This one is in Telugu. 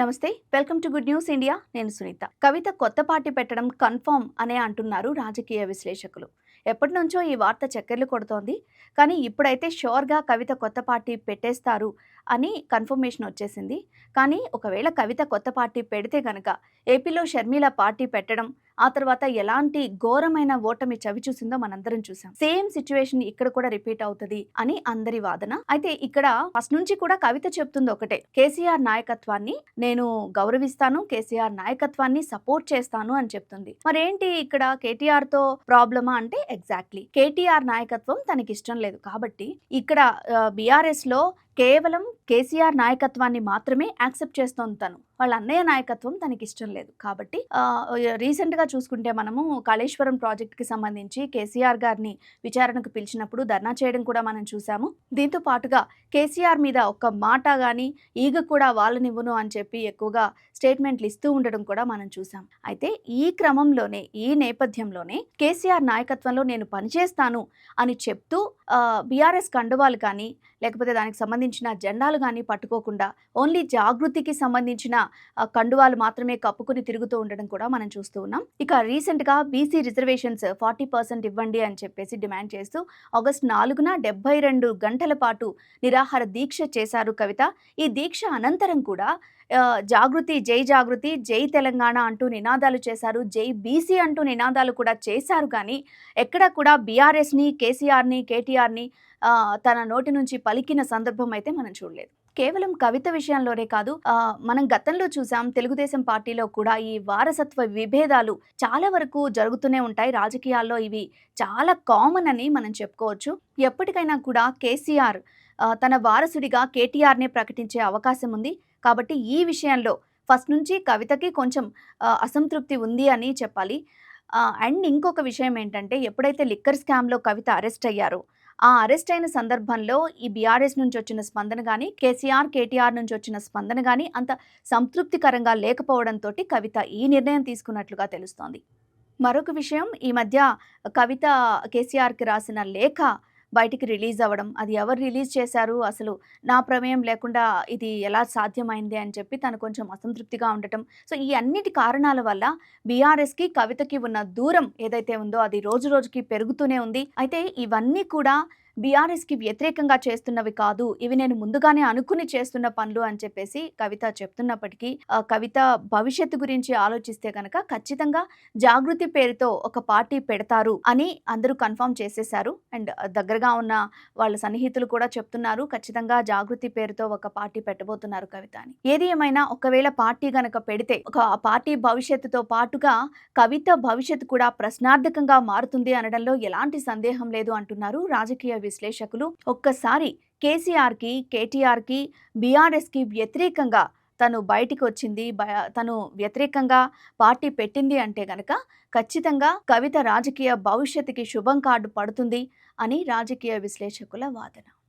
నమస్తే welcome to good news India. నేను సునీత. కవిత కొత్త పార్టీ పెట్టడం కన్ఫర్మ్ అనే అంటున్నారు రాజకీయ విశ్లేషకులు. ఎప్పటి నుంచో ఈ వార్త చక్కెర్లు కొడుతోంది. కానీ ఇప్పుడైతే షోర్గా కవిత కొత్త పార్టీ పెట్టేస్తారు అని కన్ఫర్మేషన్ వచ్చేసింది. కానీ ఒకవేళ కవిత కొత్త పార్టీ పెడితే కనుక ఏపీలో షర్మిల పార్టీ పెట్టడం ఆ తర్వాత ఎలాంటి ఘోరమైన ఓటమి చవి చూసిందో మనందరం చూసాం. సేమ్ సిచ్యువేషన్ ఇక్కడ కూడా రిపీట్ అవుతుంది అని అందరి వాదన. అయితే ఇక్కడ ఫస్ట్ నుంచి కూడా కవిత చెప్తుంది ఒకటే. కేసీఆర్ నాయకత్వాన్ని నేను గౌరవిస్తాను కేసీఆర్ నాయకత్వాన్ని సపోర్ట్ చేస్తాను అని చెప్తుంది. మరేంటి ఇక్కడ కేటీఆర్తో ప్రాబ్లమా అంటే ఎగ్జాక్ట్లీ కేటీఆర్ నాయకత్వం తనకి ఇష్టం లేదు. కాబట్టి ఇక్కడ బీఆర్ఎస్లో కేవలం కేసీఆర్ నాయకత్వాన్ని మాత్రమే యాక్సెప్ట్ చేస్తోంది తను. వాళ్ళ అన్నయ్య నాయకత్వం తనకి ఇష్టం లేదు. కాబట్టి రీసెంట్గా చూసుకుంటే మనము కాళేశ్వరం ప్రాజెక్ట్కి సంబంధించి కేసీఆర్ గారిని విచారణకు పిలిచినప్పుడు ధర్నా చేయడం కూడా మనం చూసాము. దీంతో పాటుగా కేసీఆర్ మీద ఒక్క మాట కానీ ఈగ కూడా వాళ్ళనివ్వను అని చెప్పి ఎక్కువగా స్టేట్మెంట్లు ఇస్తూ ఉండడం కూడా మనం చూసాం. అయితే ఈ క్రమంలోనే ఈ నేపథ్యంలోనే కేసీఆర్ నాయకత్వంలో నేను పనిచేస్తాను అని చెప్తూ బీఆర్ఎస్ కండువాలు కానీ లేకపోతే దానికి సంబంధించిన జెండాలు కానీ పట్టుకోకుండా ఓన్లీ జాగృతికి సంబంధించిన కండువాలు మాత్రమే కప్పుకుని తిరుగుతూ ఉండడం కూడా మనం చూస్తూ ఉన్నాం. ఇక రీసెంట్గా బీసీ రిజర్వేషన్స్ ఫార్టీ పర్సెంట్ ఇవ్వండి అని చెప్పేసి డిమాండ్ చేస్తూ ఆగస్ట్ నాలుగున డెబ్బై రెండు గంటల పాటు నిరాహార దీక్ష చేశారు కవిత. ఈ దీక్ష అనంతరం కూడా జాగృతి జై జాగృతి జై తెలంగాణ అంటూ నినాదాలు చేశారు. జై బీసీ అంటూ నినాదాలు కూడా చేశారు కానీ ఎక్కడ కూడా బీఆర్ఎస్ని కేసీఆర్ని కేటీఆర్ని తన నోటి నుంచి పలికిన సందర్భం అయితే మనం చూడలేదు. కేవలం కవిత విషయంలోనే కాదు మనం గతంలో చూసాం తెలుగుదేశం పార్టీలో కూడా ఈ వారసత్వ విభేదాలు చాలా వరకు జరుగుతూనే ఉంటాయి. రాజకీయాల్లో ఇవి చాలా కామన్ అని మనం చెప్పుకోవచ్చు. ఎప్పటికైనా కూడా కేసీఆర్ తన వారసుడిగా కేటీఆర్నే ప్రకటించే అవకాశం ఉంది. కాబట్టి ఈ విషయంలో ఫస్ట్ నుంచి కవితకి కొంచెం అసంతృప్తి ఉంది అని చెప్పాలి. అండ్ ఇంకొక విషయం ఏంటంటే ఎప్పుడైతే లిక్కర్ స్కామ్లో కవిత అరెస్ట్ అయ్యారో ఆ అరెస్ట్ అయిన సందర్భంలో ఈ బీఆర్ఎస్ నుంచి వచ్చిన స్పందన కానీ కేసీఆర్ కేటీఆర్ నుంచి వచ్చిన స్పందన కానీ అంత సంతృప్తికరంగా లేకపోవడంతో కవిత ఈ నిర్ణయం తీసుకున్నట్లుగా తెలుస్తోంది. మరొక విషయం ఈ మధ్య కవిత కేసీఆర్కి రాసిన లేఖ బయటికి రిలీజ్ అవ్వడం అది ఎవరు రిలీజ్ చేశారు అసలు నా ప్రమేయం లేకుండా ఇది ఎలా సాధ్యమైంది అని చెప్పి తను కొంచెం అసంతృప్తిగా ఉండటం. సో ఈ అన్నిటి కారణాల వల్ల బీఆర్ఎస్కి కవితకి ఉన్న దూరం ఏదైతే ఉందో అది రోజు రోజుకి పెరుగుతూనే ఉంది. అయితే ఇవన్నీ కూడా బీఆర్ఎస్కి వ్యతిరేకంగా చేస్తున్నవి కాదు ఇవి నేను ముందుగానే అనుకుని చేస్తున్న పనులు అని చెప్పేసి కవిత చెప్తున్నప్పటికీ కవిత భవిష్యత్తు గురించి ఆలోచిస్తే కనుక ఖచ్చితంగా జాగృతి పేరుతో ఒక పార్టీ పెడతారు అని అందరూ కన్ఫర్మ్ చేసేశారు. అండ్ దగ్గరగా ఉన్న వాళ్ళ సన్నిహితులు కూడా చెప్తున్నారు ఖచ్చితంగా జాగృతి పేరుతో ఒక పార్టీ పెట్టబోతున్నారు కవిత అని. ఏది ఏమైనా ఒకవేళ పార్టీ గనక పెడితే ఒక పార్టీ భవిష్యత్తుతో పాటుగా కవిత భవిష్యత్తు కూడా ప్రశ్నార్థకంగా మారుతుంది అనడంలో ఎలాంటి సందేహం లేదు అంటున్నారు రాజకీయ విశ్లేషకులు ఒక్కసారి కేసీఆర్కి కేటీఆర్కి బీఆర్ఎస్కి వ్యతిరేకంగా తను బయటికి వచ్చింది తను వ్యతిరేకంగా పార్టీ పెట్టింది అంటే గనక ఖచ్చితంగా కవిత రాజకీయ భవిష్యత్తుకి శుభం కార్డు పడుతుంది అని రాజకీయ విశ్లేషకుల వాదన.